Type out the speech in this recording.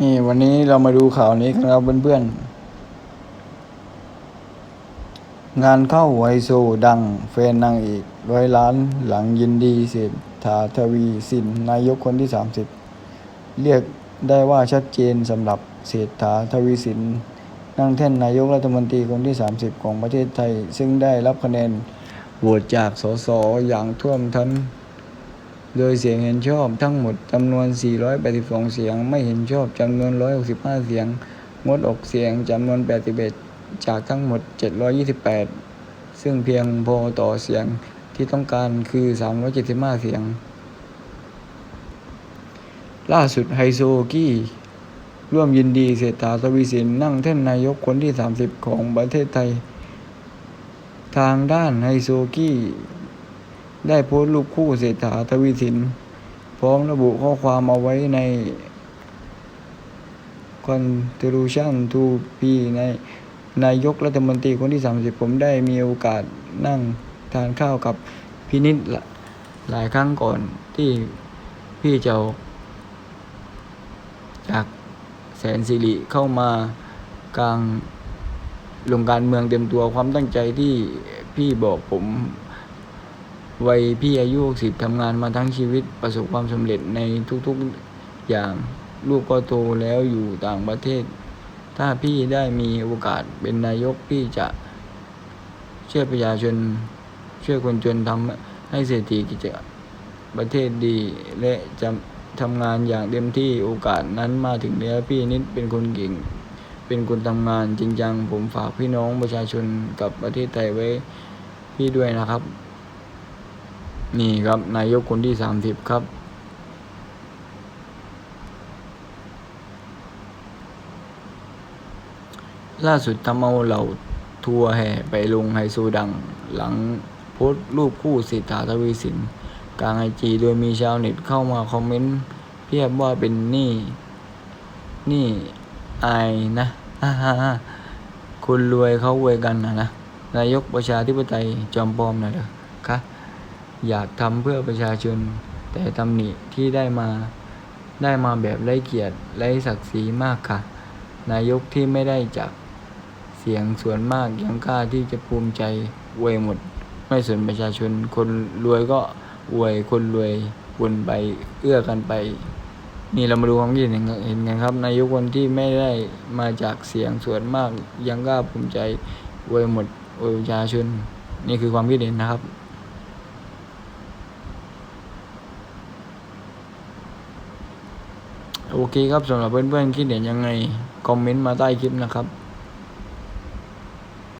นี่วันนี้เรามาดูข่าวนี้กันครับเพื่อนๆ งานเข้าไฮโซดังแฟนนางเอกร้อยล้านหลังยินดีเศรษฐาทวีสินนายกคนที่ 30 เรียกได้ว่าชัดเจนสำหรับเศรษฐาทวีสินนั่งแท่นนายกรัฐมนตรีคนที่ 30 ของประเทศไทย ซึ่งได้รับคะแนนโหวตจากสสอย่างท่วมท้น โดยเสียงเห็นชอบทั้งหมดจำนวน 482 เสียง ไม่เห็นชอบจำนวน 165 เสียง งดออกเสียงจำนวน 81 จากทั้งหมด 728 ซึ่งเพียงพอต่อเสียงที่ต้องการคือ 375 เสียง ล่าสุดไฮโซกี้ร่วมยินดีเศรษฐาทวีสินนั่งแท่นนายกคนที่ 30 ของประเทศไทย ทางด้านไฮโซกี้ ได้โพสต์รูปคู่เศรษฐาทวีสิน พร้อมระบุข้อความเอาไว้ใน Contribution to P ในนายกรัฐมนตรีคนที่ 30 ผมได้มีโอกาสนั่งทานข้าวกับพินิษหลาหลายครั้งก่อนที่พี่จะออกจากแสนสิริเข้ามากลางลงการเมืองเต็มตัวความตั้งใจที่พี่บอกผม วัยพี่อายุ60ทำงานมาทั้งชีวิตประสบความสำเร็จในทุกๆอย่างลูกก็โตแล้วอยู่ต่างประเทศ ถ้าพี่ได้มีโอกาสเป็นนายกพี่จะช่วยประชาชนช่วยคนจนทำให้เศรษฐกิจประเทศดี และจะทำงานอย่างเต็มที่โอกาสนั้นมาถึงแล้วพี่นิดเป็นคนเก่ง เป็นคนทำงานจริงจังผมฝากพี่น้องประชาชนกับประเทศไทยไว้พี่ด้วยนะครับ นี่ครับ นายกคนที่สามสิบครับ ล่าสุดทำเอาเหล่าทัวร์แห่ไปลงไฮโซดัง หลังโพสต์รูปคู่สิทธาทวีสิน กลางไอจีโดยมีชาวเน็ตเข้ามาคอมเมนต์เพียบว่าเป็นนี่ นี่ไอนะฮ่าฮ่าฮ่าคนรวยเขาอวยกันนะนะ นายกประชาธิปไตยจอมปลอมนะเด้อคะ อยากทำเพื่อประชาชน แต่ตำหนิที่ได้มาได้มาแบบไร้เกียรติไร้ศักดิ์ศรีมากค่ะ นายกที่ไม่ได้จากเสียงส่วนมากยังกล้าที่จะภูมิใจอวยหมด ไม่สนประชาชน คนรวยก็อวยคนรวยวนไปเอื้อกันไป นี่เรามาดูความคิดเห็นกันเห็นกันครับนายกคนที่ไม่ได้มาจากเสียงส่วนมากยังกล้าภูมิใจอวยหมดอวยประชาชนนี่คือความคิดเห็นนะครับ โอเคครับสำหรับเพื่อนๆคิดเห็นยังไง คอมเมนต์มาใต้คลิปนะครับ